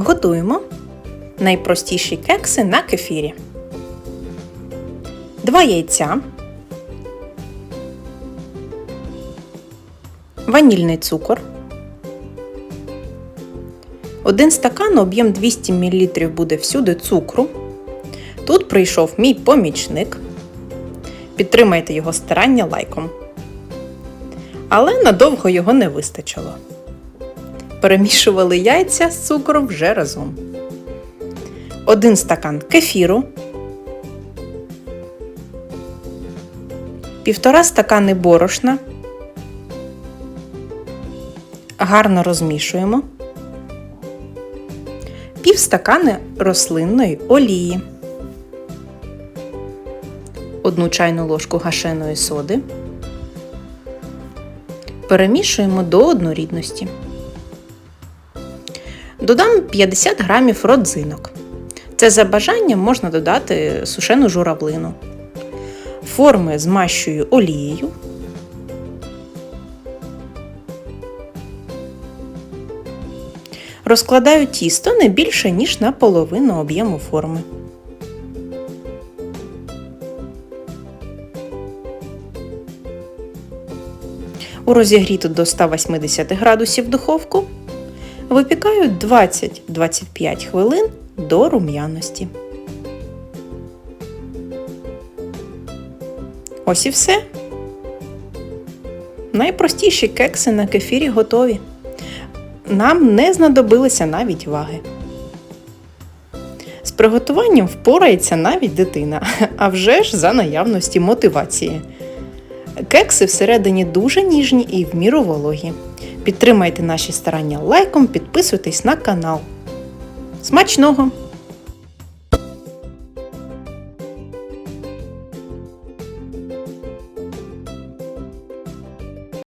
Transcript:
Готуємо найпростіші кекси на кефірі. Два яйця, ванільний цукор, один стакан об'єм 200 мл буде всюди цукру. Тут прийшов мій помічник. Підтримайте його старання лайком. Але надовго його не вистачило. Перемішували яйця з цукром вже разом. Один стакан кефіру, півтора стакани борошна. Гарно розмішуємо. Пів стакани рослинної олії. Одну чайну ложку гашеної соди. Перемішуємо до однорідності. Додам 50 грамів родзинок. Це за бажанням можна додати сушену журавлину. Форми змащую олією. Розкладаю тісто не більше, ніж на половину об'єму форми. У розігріту до 180 градусів духовку випікаю 20-25 хвилин до рум'яності. Ось і все. Найпростіші кекси на кефірі готові. Нам не знадобилися навіть ваги. З приготуванням впорається навіть дитина, а вже ж за наявності мотивації. Кекси всередині дуже ніжні і в міру вологі. Підтримайте наші старання лайком, підписуйтесь на канал. Смачного!